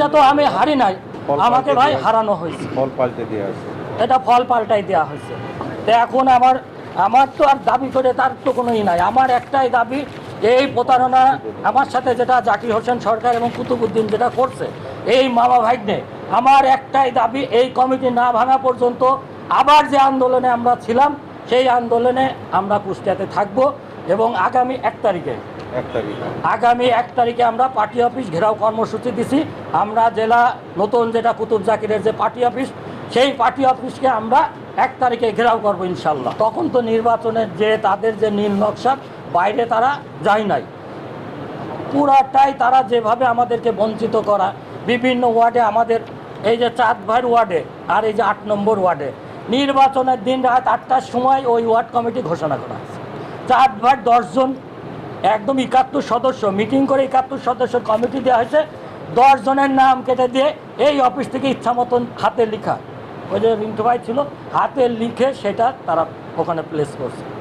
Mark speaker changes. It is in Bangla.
Speaker 1: এটা তো আমি হারি নাই। আমাকে ভাই হারানো হয়েছে।
Speaker 2: ফল পাল্টে দিয়ে আছে।
Speaker 1: এটা ফল পাল্টাই দেওয়া হয়েছে। তো এখন আমার আমার তো আর দাবি করে তার তো কোনো ই নাই। আমার একটাই দাবি এই প্রতারণা আমার সাথে যেটা জাকির হোসেন সরকার এবং কুতুবুদ্দিন যেটা করছে এই মামা ভাগ্নে আমার একটাই দাবি এই কমিটি না ভাঙা পর্যন্ত আবার যে আন্দোলনে আমরা ছিলাম সেই আন্দোলনে আমরা কুষ্টিয়াতে থাকব এবং আগামী এক তারিখ আগামী এক তারিখে আমরা পার্টি অফিস ঘেরাও কর্মসূচি দিছি। আমরা জেলা নতুন যেটা কুতুব জাকিরের যে পার্টি অফিস, সেই পার্টি অফিসকে আমরা এক তারিখে ঘেরাও করব ইনশাল্লাহ। তখন তো নির্বাচনের যে তাদের যে নীল নকশা, বাইরে তারা যায় নাই। পুরাটাই তারা যেভাবে আমাদেরকে বঞ্চিত করা, বিভিন্ন ওয়ার্ডে আমাদের এই যে চাঁদ ভাইয়ের ওয়ার্ডে আর এই যে আট নম্বর ওয়ার্ডে। নির্বাচনের দিন রাত আটটার সময় ওই ওয়ার্ড কমিটি ঘোষণা করা চাঁদ ভাই দশজন একদম একাত্তর সদস্য মিটিং করে একাত্তর সদস্য কমিটি দেওয়া হয়েছে। দশ জনের নাম কেটে দিয়ে এই অফিস থেকে ইচ্ছা মতন হাতে লিখা। ওই যে রিন্টু ভাই ছিল, হাতে লিখে সেটা তারা ওখানে প্লেস করছে।